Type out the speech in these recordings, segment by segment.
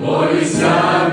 молюся,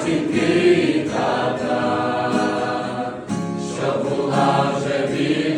матінки та, що була вже віра.